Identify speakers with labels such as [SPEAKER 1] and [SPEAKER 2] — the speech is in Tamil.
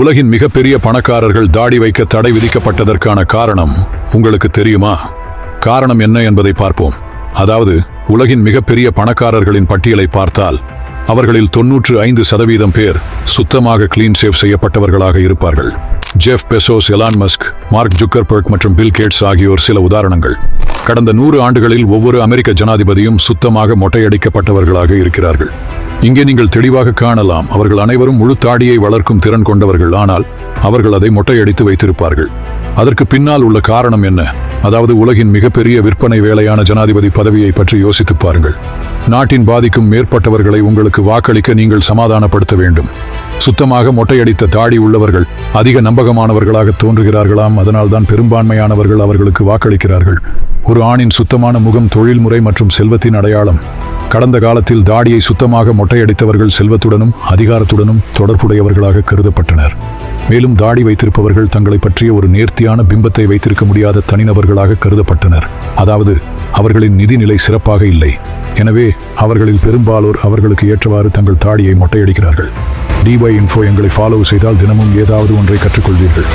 [SPEAKER 1] உலகின் மிகப்பெரிய பணக்காரர்கள் தாடி வைக்க தடை விதிக்கப்பட்டதற்கான காரணம் உங்களுக்கு தெரியுமா? காரணம் என்ன என்பதை பார்ப்போம். அதாவது உலகின் மிகப்பெரிய பணக்காரர்களின் பட்டியலை பார்த்தால் அவர்களில் தொன்னூற்று ஐந்து சதவீதம் பேர் சுத்தமாக கிளீன் சேவ் செய்யப்பட்டவர்களாக இருப்பார்கள். Jeff Bezos Elon Musk Mark Zuckerberg மற்றும் பில் கேட்ஸ் ஆகியோர் சில உதாரணங்கள். கடந்த நூறு ஆண்டுகளில் ஒவ்வொரு அமெரிக்க ஜனாதிபதியும் சுத்தமாக மொட்டையடிக்கப்பட்டவர்களாக இருக்கிறார்கள். இங்கே நீங்கள் தெளிவாக காணலாம் அவர்கள் அனைவரும் முழு தாடியை வளர்க்கும் திறன் கொண்டவர்கள். ஆனால் அவர்கள் அதை மொட்டையடித்து வைத்திருப்பார்கள். அதற்கு பின்னால் உள்ள காரணம் என்ன? அதாவது உலகின் மிகப்பெரிய விற்பனை வேலையான ஜனாதிபதி பதவியை பற்றி யோசித்து பாருங்கள். நாட்டின் பாதிக்கும் மேற்பட்டவர்களை உங்களுக்கு வாக்களிக்க நீங்கள் சமாதானப்படுத்த வேண்டும். சுத்தமாக மொட்டையடித்த தாடி உள்ளவர்கள் அதிக நம்பகமானவர்களாக தோன்றுகிறார்களாம். அதனால்தான் பெரும்பான்மையானவர்கள் அவர்களுக்கு வாக்களிக்கிறார்கள். ஒரு ஆணின் சுத்தமான முகம் தொழில்முறை மற்றும் செல்வத்தின் அடையாளம். கடந்த காலத்தில் தாடியை சுத்தமாக மொட்டையடித்தவர்கள் செல்வத்துடனும் அதிகாரத்துடனும் தொடர்புடையவர்களாக கருதப்பட்டனர். மேலும் தாடி வைத்திருப்பவர்கள் தங்களை பற்றிய ஒரு நேர்த்தியான பிம்பத்தை வைத்திருக்க முடியாத தனிநபர்களாக கருதப்பட்டனர். அதாவது அவர்களின் நிதிநிலை சிறப்பாக இல்லை. எனவே அவர்களில் பெரும்பாலோர் அவர்களுக்கு ஏற்றவாறு தங்கள் தாடியை மொட்டையடிக்கிறார்கள். டிஒய் இன்ஃபோ எங்களை ஃபாலோ செய்தால் தினமும் ஏதாவது ஒன்றை கற்றுக்கொள்வீர்கள்.